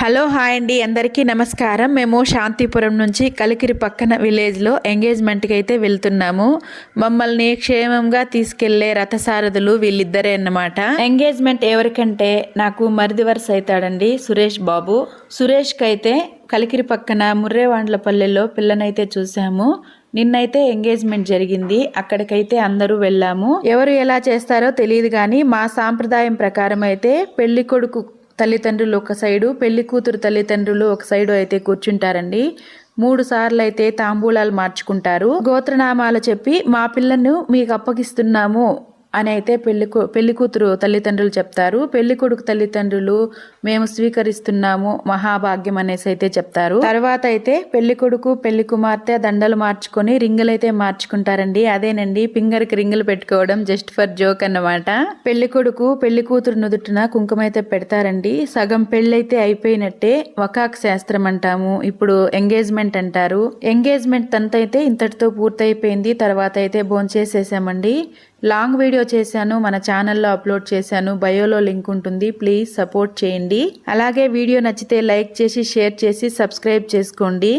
Hello hi అండి. అందరికీ నమస్కారం. మేము శాంతిపురం నుంచి కలికిరి పక్కన విలేజ్లో ఎంగేజ్మెంట్కి అయితే వెళ్తున్నాము. మమ్మల్ని క్షేమంగా తీసుకెళ్ళే రథసారథులు వీళ్ళిద్దరే అన్నమాట. ఎంగేజ్మెంట్ ఎవరికంటే నాకు మరిది వరుస అవుతాడండి సురేష్ బాబు. సురేష్కి అయితే కలికిరి పక్కన ముర్రేవాండ్లపల్లెలో పిల్లనైతే చూసాము. నిన్నైతే ఎంగేజ్మెంట్ జరిగింది. అక్కడికైతే అందరూ వెళ్ళాము. ఎవరు ఎలా చేస్తారో తెలియదు కానీ మా సాంప్రదాయం ప్రకారం అయితే పెళ్ళి కొడుకు తల్లిదండ్రులు ఒక సైడు పెళ్ళి కూతురు తల్లిదండ్రులు ఒక సైడు అయితే కూర్చుంటారండి. మూడు సార్లు అయితే తాంబూలాలు మార్చుకుంటారు. గోత్రనామాలు చెప్పి మా పిల్లను మీకు అప్పగిస్తున్నాము. అని అయితే పెళ్ళి పెళ్ళి కూతురు తల్లిదండ్రులు చెప్తారు. పెళ్ళి కొడుకు తల్లిదండ్రులు మేము స్వీకరిస్తున్నాము మహాభాగ్యం అనేసి అయితే చెప్తారు. తర్వాత అయితే పెళ్ళి కొడుకు పెళ్ళి కుమార్తె దండలు మార్చుకొని రింగులు అయితే మార్చుకుంటారండి. అదేనండి ఫింగర్కి రింగులు పెట్టుకోవడం జస్ట్ ఫర్ జోక్ అన్నమాట. పెళ్ళి కొడుకు పెళ్ళి కూతురు నుదుటిన కుంకుమ అయితే పెడతారండి. సగం పెళ్ళైతే అయిపోయినట్టే వకాక్ శాస్త్రం అంటాము. ఇప్పుడు ఎంగేజ్మెంట్ అంటారు. ఎంగేజ్మెంట్ తంతైతే ఇంతటితో పూర్తయిపోయింది. తర్వాత అయితే భోంచేసేసామండి. లాంగ్ వీడియో చేశాను మన ఛానల్లో అప్లోడ్ చేశాను బయోలో లింక్ ఉంటుంది ప్లీజ్ సపోర్ట్ చేయండి. అలాగే వీడియో నచ్చితే లైక్ చేసి షేర్ చేసి సబ్స్క్రైబ్ చేసుకోండి.